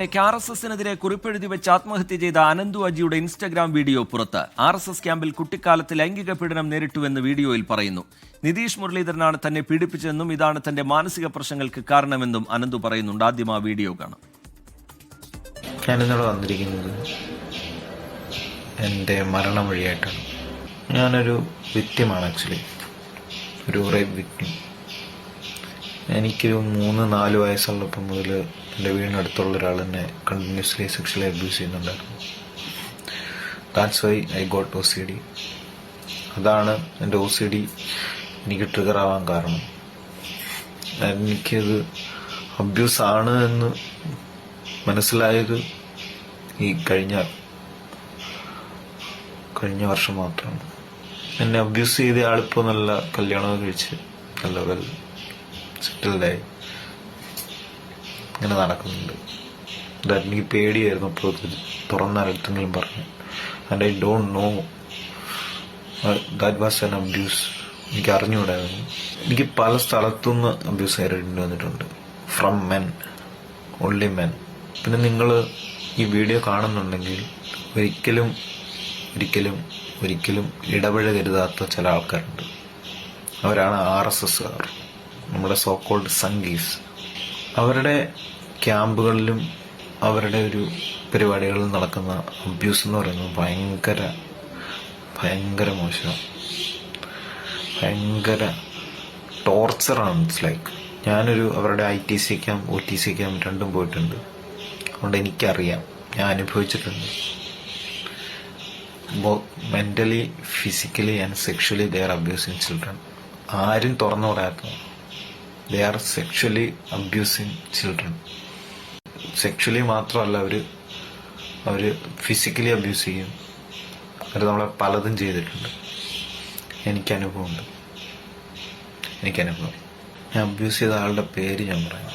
R S എസിനെതിരെ കുറിപ്പെഴുതി വെച്ച് ആത്മഹത്യ ചെയ്ത അനന്തു അജിയുടെ ഇൻസ്റ്റഗ്രാം വീഡിയോ പുറത്ത്. ആർ എസ് എസ് ക്യാമ്പിൽ കുട്ടിക്കാലത്ത് ലൈംഗിക പീഡനം നേരിട്ടുവെന്ന് വീഡിയോയിൽ പറയുന്നു. നിതീഷ് മുരളീധരനാണ് തന്നെ പീഡിപ്പിച്ചതെന്നും ഇതാണ് തന്റെ മാനസിക പ്രശ്നങ്ങൾക്ക് കാരണമെന്നും അനന്തു പറയുന്നുണ്ട്. ആദ്യം ആ വീഡിയോ കാണാം. ഞാനിന്നിവിടെ വന്നിരിക്കുന്നത് എന്റെ മരണം വഴിയായിട്ടാണ്. ഞാനൊരു വിക്റ്റിമാണ് ആക്ച്വലി ഒരു എനിക്കൊരു മൂന്ന് നാല് വയസ്സുള്ളപ്പം മുതൽ എന്റെ വീടിനടുത്തുള്ള ഒരാൾ എന്നെ കണ്ടിന്യൂസ്ലി സെക്ഷലി അബ്യൂസ് ചെയ്യുന്നുണ്ടായിരുന്നു. That's why I got O C D അതാണ് എന്റെ ഒ സി ഡി എനിക്ക് ട്രിഗർ ആവാൻ കാരണം. എനിക്കത് അബ്യൂസ് ആണ് എന്ന് മനസ്സിലായത് ഈ കഴിഞ്ഞ കഴിഞ്ഞ വർഷം മാത്രമാണ്. എന്നെ അബ്യൂസ് ചെയ്ത ആളിപ്പോൾ നല്ല കല്യാണം കഴിച്ച് നല്ല വെൽ സെറ്റിൽഡായി ഇങ്ങനെ നടക്കുന്നുണ്ട്. ദാറ്റ് എനിക്ക് പേടിയായിരുന്നു അപ്പോൾ തുറന്ന അടുത്തെങ്കിലും പറഞ്ഞു. And I don't know that was an abuse എനിക്ക് അറിഞ്ഞുകൂടായിരുന്നു. എനിക്ക് പല സ്ഥലത്തുനിന്ന് അബ്യൂസ് നേരിടേണ്ടി വന്നിട്ടുണ്ട്. ഫ്രം മെൻ ഓൺലി മെൻ പിന്നെ നിങ്ങൾ ഈ വീഡിയോ കാണുന്നുണ്ടെങ്കിൽ ഒരിക്കലും ഒരിക്കലും ഒരിക്കലും ഇടപഴകരുതാത്ത ചില ആൾക്കാരുണ്ട്. അവരാണ് ആർ എസ് എസ്സുകാർ നമ്മുടെ സോക്കോൾഡ് സംഗീസ് അവരുടെ ക്യാമ്പുകളിലും അവരുടെ ഒരു പരിപാടികളിൽ നടക്കുന്ന അബ്യൂസ് എന്ന് പറയുന്നത് ഭയങ്കര ഭയങ്കര മോശമാണ് ഭയങ്കര ടോർച്ചറാണ് ഇറ്റ്സ് ലൈക്ക് ഞാനൊരു അവരുടെ I T C camp O T C camp രണ്ടും പോയിട്ടുണ്ട്. അതുകൊണ്ട് എനിക്കറിയാം. ഞാൻ അനുഭവിച്ചിട്ടുണ്ട്. Mentally physically and sexually they are abusing children ആരും തുറന്നു പറയാത്ത they are sexually abusing children sexually മാത്രമല്ല അവർ അവർ ഫിസിക്കലി അബ്യൂസ് ചെയ്യും. അവർ നമ്മളെ പലതും ചെയ്തിട്ടുണ്ട്. എനിക്ക് അനുഭവമുണ്ട്. എനിക്ക് അനുഭവം. ഞാൻ അബ്യൂസ് ചെയ്ത ആളുടെ പേര് ഞാൻ പറയാം.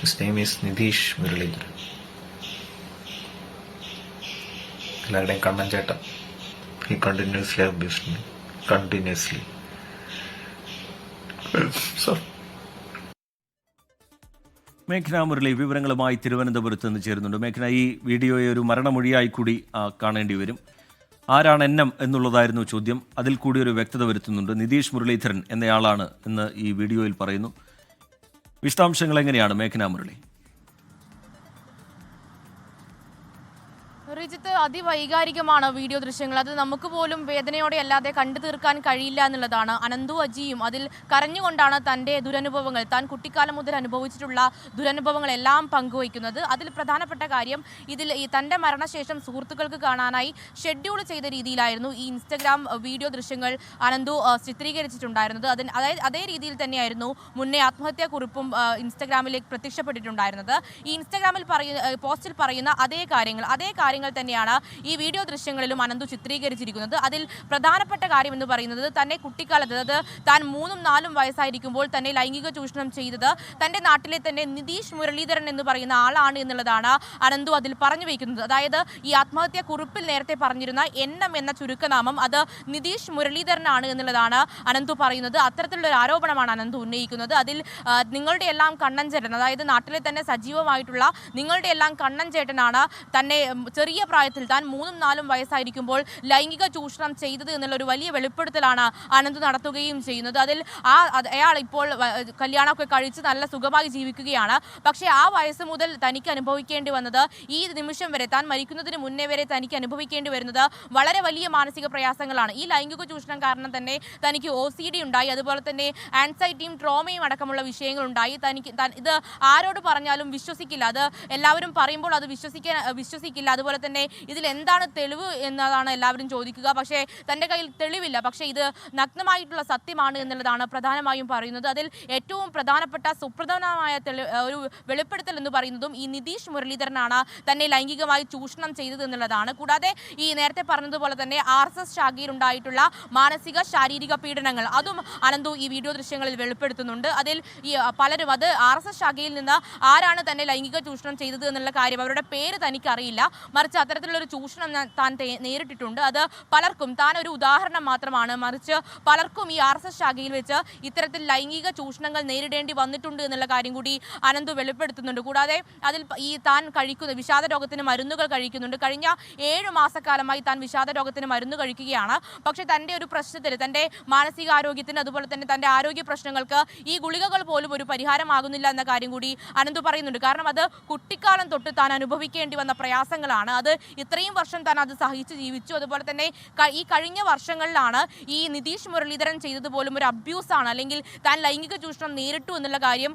His name is Nitish Muraleedharan എല്ലാവരുടെയും കണ്ണൻ ചേട്ടൻ. He continuously abuse me continuously മേഘന Murali വിവരങ്ങളുമായി തിരുവനന്തപുരത്ത് നിന്ന് ചേരുന്നുണ്ട്. മേഘന ഈ വീഡിയോയെ ഒരു മരണമൊഴിയായി കൂടി കാണേണ്ടി വരും. ആരാണ് എണ്ണം എന്നുള്ളതായിരുന്നു ചോദ്യം. അതിൽ കൂടി ഒരു വ്യക്തത വരുത്തുന്നുണ്ട്. നിതീഷ് മുരളീധരൻ എന്നയാളാണ് എന്ന് ഈ വീഡിയോയിൽ പറയുന്നു. വിശദാംശങ്ങൾ എങ്ങനെയാണ് മേഘന മുരളി റിജിത്ത് അതിവൈകാരികമാണ് വീഡിയോ ദൃശ്യങ്ങൾ. അത് നമുക്ക് പോലും വേദനയോടെ അല്ലാതെ കണ്ടു തീർക്കാൻ കഴിയില്ല എന്നുള്ളതാണ്. അനന്തു അജിയും അതിൽ കരഞ്ഞുകൊണ്ടാണ് തന്റെ ദുരനുഭവങ്ങൾ താൻ കുട്ടിക്കാലം മുതൽ അനുഭവിച്ചിട്ടുള്ള ദുരനുഭവങ്ങളെല്ലാം പങ്കുവയ്ക്കുന്നത്. അതിൽ പ്രധാനപ്പെട്ട കാര്യം ഇതിൽ ഈ തന്റെ മരണശേഷം സുഹൃത്തുക്കൾക്ക് കാണാനായി ഷെഡ്യൂൾ ചെയ്ത രീതിയിലായിരുന്നു ഈ ഇൻസ്റ്റഗ്രാം വീഡിയോ ദൃശ്യങ്ങൾ അനന്തു ചിത്രീകരിച്ചിട്ടുണ്ടായിരുന്നത്. അതിന് അതായത് അതേ രീതിയിൽ തന്നെയായിരുന്നു മുന്നേ ആത്മഹത്യാ കുറിപ്പും ആ, ഇൻസ്റ്റഗ്രാമിലേക്ക് പ്രത്യക്ഷപ്പെട്ടിട്ടുണ്ടായിരുന്നത്. ഈ ഇൻസ്റ്റഗ്രാമിൽ പറയുന്ന പോസ്റ്റിൽ പറയുന്ന അതേ കാര്യങ്ങൾ അതേ കാര്യങ്ങൾ തന്നെയാണ് ഈ വീഡിയോ ദൃശ്യങ്ങളിലും അനന്തു ചിത്രീകരിച്ചിരിക്കുന്നത്. അതിൽ പ്രധാനപ്പെട്ട കാര്യം എന്ന് പറയുന്നത് തന്നെ കുട്ടിക്കാലത്ത് അതായത് താൻ മൂന്നും നാലും വയസ്സായിരിക്കുമ്പോൾ തന്നെ ലൈംഗിക ചൂഷണം ചെയ്തത് തന്റെ നാട്ടിലെ തന്നെ നിതീഷ് മുരളീധരൻ എന്ന് പറയുന്ന ആളാണ് എന്നുള്ളതാണ് അനന്തു അതിൽ പറഞ്ഞു വയ്ക്കുന്നത് അതായത് ഈ ആത്മഹത്യാ കുറിപ്പിൽ നേരത്തെ പറഞ്ഞിരുന്ന എണ്ണം എന്ന ചുരുക്കനാമം അത് നിതീഷ് മുരളീധരനാണ് എന്നുള്ളതാണ് അനന്തു പറയുന്നത്. അത്തരത്തിലുള്ള ഒരു ആരോപണമാണ് അനന്തു ഉന്നയിക്കുന്നത്. അതിൽ നിങ്ങളുടെ എല്ലാം കണ്ണൻ ചേട്ടൻ അതായത് നാട്ടിലെ തന്നെ സജീവമായിട്ടുള്ള നിങ്ങളുടെ എല്ലാം കണ്ണൻ ചേട്ടനാണ് തന്നെ ചെറിയ പ്രായത്തിൽ താൻ മൂന്നും നാലും വയസ്സായിരിക്കുമ്പോൾ ലൈംഗിക ചൂഷണം ചെയ്തത് എന്നുള്ള ഒരു വലിയ വെളിപ്പെടുത്തലാണ് അനന്ത് നടത്തുകയും ചെയ്യുന്നത്. അതിൽ ആ അയാൾ ഇപ്പോൾ കല്യാണമൊക്കെ കഴിച്ച് നല്ല സുഖമായി ജീവിക്കുകയാണ്. പക്ഷേ ആ വയസ്സ് മുതൽ തനിക്ക് അനുഭവിക്കേണ്ടി വന്നത് ഈ നിമിഷം വരെ താൻ മരിക്കുന്നതിന് മുന്നേ വരെ തനിക്ക് അനുഭവിക്കേണ്ടി വരുന്നത് വളരെ വലിയ മാനസിക പ്രയാസങ്ങളാണ്. ഈ ലൈംഗിക ചൂഷണം കാരണം തന്നെ തനിക്ക് ഒ സി ഡി ഉണ്ടായി അതുപോലെ തന്നെ ആൻസൈറ്റിയും ട്രോമയും അടക്കമുള്ള വിഷയങ്ങൾ ഉണ്ടായി. തനിക്ക് ഇത് ആരോട് പറഞ്ഞാലും വിശ്വസിക്കില്ല. അത് എല്ലാവരും പറയുമ്പോൾ അത് വിശ്വസിക്കാൻ വിശ്വസിക്കില്ല. അതുപോലെ തന്നെ ഇതിൽ എന്താണ് തെളിവ് എന്നതാണ് എല്ലാവരും ചോദിക്കുക. പക്ഷേ തന്റെ കയ്യിൽ തെളിവില്ല. പക്ഷേ ഇത് നഗ്നമായിട്ടുള്ള സത്യമാണ് എന്നുള്ളതാണ് പ്രധാനമായും പറയുന്നത്. അതിൽ ഏറ്റവും പ്രധാനപ്പെട്ട സുപ്രധാനമായ ഒരു വെളിപ്പെടുത്തൽ എന്ന് പറയുന്നതും ഈ നിതീഷ് മുരളീധരനാണ് തന്നെ ലൈംഗികമായി ചൂഷണം ചെയ്തത് എന്നുള്ളതാണ്. കൂടാതെ ഈ നേരത്തെ പറഞ്ഞതുപോലെ തന്നെ ആർ എസ് എസ് ശാഖയിൽ ഉണ്ടായിട്ടുള്ള മാനസിക ശാരീരിക പീഡനങ്ങൾ അതും അനന്തു ഈ വീഡിയോ ദൃശ്യങ്ങളിൽ വെളിപ്പെടുത്തുന്നുണ്ട്. അതിൽ ഈ പലരും അത് ആർ എസ് എസ് ശാഖയിൽ നിന്ന് ആരാണ് തന്നെ ലൈംഗിക ചൂഷണം ചെയ്തത് എന്നുള്ള കാര്യം അവരുടെ പേര് തനിക്കറിയില്ല. മറിച്ച് അത്തരത്തിലുള്ള ഒരു ചൂഷണം താൻ നേരിട്ടിട്ടുണ്ട്. അത് പലർക്കും താൻ ഒരു ഉദാഹരണം മാത്രമാണ്. മറിച്ച് പലർക്കും ഈ ആർ ശാഖയിൽ വെച്ച് ഇത്തരത്തിൽ ലൈംഗിക ചൂഷണങ്ങൾ നേരിടേണ്ടി വന്നിട്ടുണ്ട് എന്നുള്ള കാര്യം കൂടി അനന്തു വെളിപ്പെടുത്തുന്നുണ്ട്. കൂടാതെ അതിൽ ഈ താൻ കഴിക്കുന്ന വിഷാദ രോഗത്തിന് മരുന്നുകൾ കഴിക്കുന്നുണ്ട്. കഴിഞ്ഞ ഏഴ് മാസക്കാലമായി താൻ വിഷാദ രോഗത്തിന് മരുന്ന് കഴിക്കുകയാണ്. പക്ഷേ തന്റെ ഒരു പ്രശ്നത്തിന് തന്റെ മാനസികാരോഗ്യത്തിന് അതുപോലെ തന്നെ തന്റെ ആരോഗ്യ പ്രശ്നങ്ങൾക്ക് ഈ ഗുളികകൾ പോലും ഒരു പരിഹാരമാകുന്നില്ല എന്ന കാര്യം കൂടി അനന്തു പറയുന്നുണ്ട്. കാരണം അത് കുട്ടിക്കാലം തൊട്ട് താൻ അനുഭവിക്കേണ്ടി വന്ന പ്രയാസങ്ങളാണ്. അത് ഇത്രയും വർഷം തന്നെ അത് സഹിച്ച് ജീവിച്ചു. അതുപോലെ തന്നെ ഈ കഴിഞ്ഞ വർഷങ്ങളിലാണ് ഈ നിതീഷ് മുരളീധരൻ ചെയ്തത് പോലും ഒരു അബ്യൂസാണ് അല്ലെങ്കിൽ താൻ ലൈംഗിക ചൂഷണം നേരിട്ടു എന്നുള്ള കാര്യം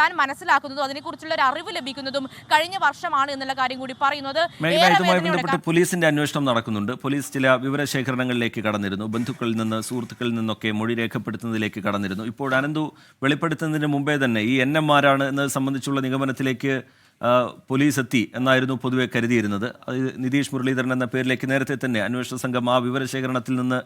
താൻ മനസ്സിലാക്കുന്നതും അതിനെക്കുറിച്ചുള്ള ഒരു അറിവ് ലഭിക്കുന്നതും കഴിഞ്ഞ വർഷമാണ് എന്നുള്ള കാര്യം കൂടി പറയുന്നത്. ഇതുമായി ബന്ധപ്പെട്ട് പോലീസിന്റെ അന്വേഷണം നടക്കുന്നുണ്ട്. പോലീസ് ചില വിവരശേഖരണങ്ങളിലേക്ക് കടന്നിരുന്നു. ബന്ധുക്കളിൽ നിന്ന് സുഹൃത്തുക്കളിൽ നിന്നൊക്കെ മൊഴി രേഖപ്പെടുത്തുന്നതിലേക്ക് കടന്നിരുന്നു. ഇപ്പോൾ അനന്തു വെളിപ്പെടുത്തുന്നതിന് മുമ്പേ തന്നെ ഈ എൻ എം ആരാണ് എന്നത് സംബന്ധിച്ചുള്ള നിഗമനത്തിലേക്ക് പോലീസ് എത്തി എന്നായിരുന്നു പൊതുവെ കരുതിയിരുന്നത്. അത് നിതീഷ് മുരളീധരൻ എന്ന പേരിലേക്ക് നേരത്തെ തന്നെ അന്വേഷണ സംഘം ആ വിവരശേഖരണത്തിൽ നിന്ന്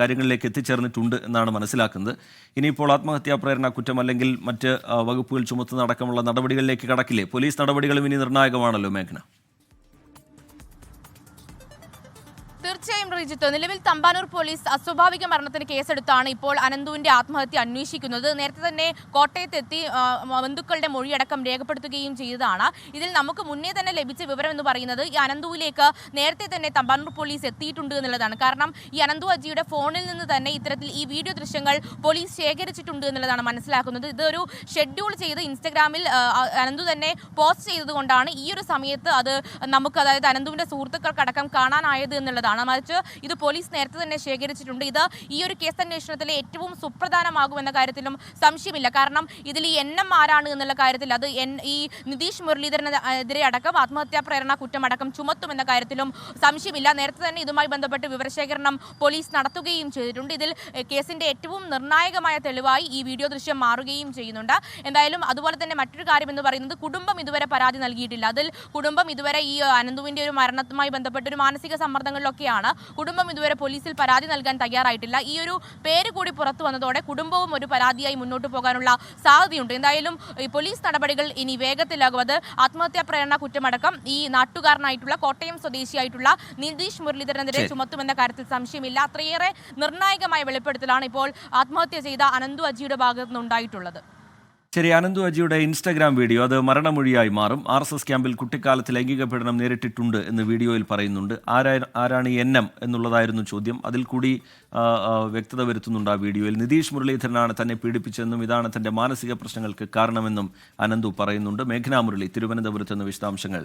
കാര്യങ്ങളിലേക്ക് എത്തിച്ചേർന്നിട്ടുണ്ട് എന്നാണ് മനസ്സിലാക്കുന്നത്. ഇനിയിപ്പോൾ ആത്മഹത്യാ പ്രേരണ കുറ്റം അല്ലെങ്കിൽ മറ്റ് വകുപ്പുകൾ ചുമത്തുന്ന അടക്കമുള്ള നടപടികളിലേക്ക് കടക്കില്ലേ? പോലീസ് നടപടികളും ഇനി നിർണായകമാണല്ലോ മേഘന. തീർച്ചയായും റിജിത്ത് നിലവിൽ തമ്പാനൂർ പോലീസ് അസ്വാഭാവിക മരണത്തിന് കേസെടുത്താണ് ഇപ്പോൾ അനന്തുവിന്റെ ആത്മഹത്യ അന്വേഷിക്കുന്നത്. നേരത്തെ തന്നെ കോട്ടയത്തെത്തി ബന്ധുക്കളുടെ മൊഴിയടക്കം രേഖപ്പെടുത്തുകയും ചെയ്തതാണ്. ഇതിൽ നമുക്ക് മുന്നേ തന്നെ ലഭിച്ച വിവരം എന്ന് പറയുന്നത് ഈ അനന്തുവിലേക്ക് നേരത്തെ തന്നെ തമ്പാനൂർ പോലീസ് എത്തിയിട്ടുണ്ട് എന്നുള്ളതാണ്. കാരണം ഈ അനന്തു അജിയുടെ ഫോണിൽ നിന്ന് തന്നെ ഇത്തരത്തിൽ ഈ വീഡിയോ ദൃശ്യങ്ങൾ പോലീസ് ശേഖരിച്ചിട്ടുണ്ട് എന്നുള്ളതാണ് മനസ്സിലാക്കുന്നത്. ഇതൊരു ഷെഡ്യൂൾ ചെയ്ത് ഇൻസ്റ്റഗ്രാമിൽ അനന്തു തന്നെ പോസ്റ്റ് ചെയ്തതുകൊണ്ടാണ് ഈ ഒരു സമയത്ത് അത് നമുക്ക് അതായത് അനന്തുവിന്റെ സുഹൃത്തുക്കൾക്കടക്കം കാണാനായത് എന്നുള്ളതാണ്. മറിച്ച് ഇത് പോലീസ് നേരത്തെ തന്നെ ശേഖരിച്ചിട്ടുണ്ട്. ഇത് ഈ ഒരു കേസ് അന്വേഷണത്തിലെ ഏറ്റവും സുപ്രധാനമാകുമെന്ന കാര്യത്തിലും സംശയമില്ല. കാരണം ഇതിൽ ഈ എണ്ണം ആരാണ് എന്നുള്ള കാര്യത്തിൽ അത് ഈ നിതീഷ് മുരളീധരനെതിരെ അടക്കം ആത്മഹത്യാ പ്രേരണ കുറ്റമടക്കം ചുമത്തുമെന്ന കാര്യത്തിലും സംശയമില്ല. നേരത്തെ തന്നെ ഇതുമായി ബന്ധപ്പെട്ട് വിവരശേഖരണം പോലീസ് നടത്തുകയും ചെയ്തിട്ടുണ്ട്. ഇതിൽ കേസിന്റെ ഏറ്റവും നിർണായകമായ തെളിവായി ഈ വീഡിയോ ദൃശ്യം മാറുകയും ചെയ്യുന്നുണ്ട്. എന്തായാലും അതുപോലെ തന്നെ മറ്റൊരു കാര്യം എന്ന് പറയുന്നത് കുടുംബം ഇതുവരെ പരാതി നൽകിയിട്ടില്ല. അതിൽ കുടുംബം ഇതുവരെ ഈ അനന്തുവിന്റെ ഒരു മരണവുമായി ബന്ധപ്പെട്ട് ഒരു മാനസിക സമ്മർദ്ദങ്ങളിലൊക്കെയാണ് കുടുംബം ഇതുവരെ പോലീസിൽ പരാതി നൽകാൻ തയ്യാറായിട്ടില്ല. ഈ ഒരു പേര് കൂടി പുറത്തു വന്നതോടെ കുടുംബവും ഒരു പരാതിയായി മുന്നോട്ട് പോകാനുള്ള സാധ്യതയുണ്ട്. എന്തായാലും ഈ പോലീസ് നടപടികൾ ഇനി വേഗത്തിലാകും. അത് ആത്മഹത്യാ പ്രേരണ കുറ്റമടക്കം ഈ നാട്ടുകാരനായിട്ടുള്ള കോട്ടയം സ്വദേശിയായിട്ടുള്ള നിതീഷ് മുരളീധരനെതിരെ. ചുമത്തുമെന്ന കാര്യത്തിൽ സംശയമില്ല. അത്രയേറെ നിർണായകമായ വെളിപ്പെടുത്തലാണ് ഇപ്പോൾ ആത്മഹത്യ ചെയ്ത അനന്തു അജിയുടെ ഭാഗത്തു നിന്നുണ്ടായിട്ടുള്ളത്. ശരി അനന്തു അജിയുടെ ഇൻസ്റ്റാഗ്രാം വീഡിയോ അത് മരണമൊഴിയായി മാറും. ആർ എസ് എസ് ക്യാമ്പിൽ കുട്ടിക്കാലത്ത് ലൈംഗിക പീഡനം നേരിട്ടിട്ടുണ്ട് എന്ന് വീഡിയോയിൽ പറയുന്നുണ്ട്. ആരാ ആരാണ് എൻ എം എന്നുള്ളതായിരുന്നു ചോദ്യം. അതിൽ കൂടി വ്യക്തത വരുത്തുന്നുണ്ട് ആ വീഡിയോയിൽ. നിതീഷ് മുരളീധരനാണ് തന്നെ പീഡിപ്പിച്ചതെന്നും ഇതാണ് തന്റെ മാനസിക പ്രശ്നങ്ങൾക്ക് കാരണമെന്നും അനന്തു പറയുന്നുണ്ട്. മേഘനാ മുരളി തിരുവനന്തപുരത്ത് നിന്ന് വിശദാംശങ്ങൾ.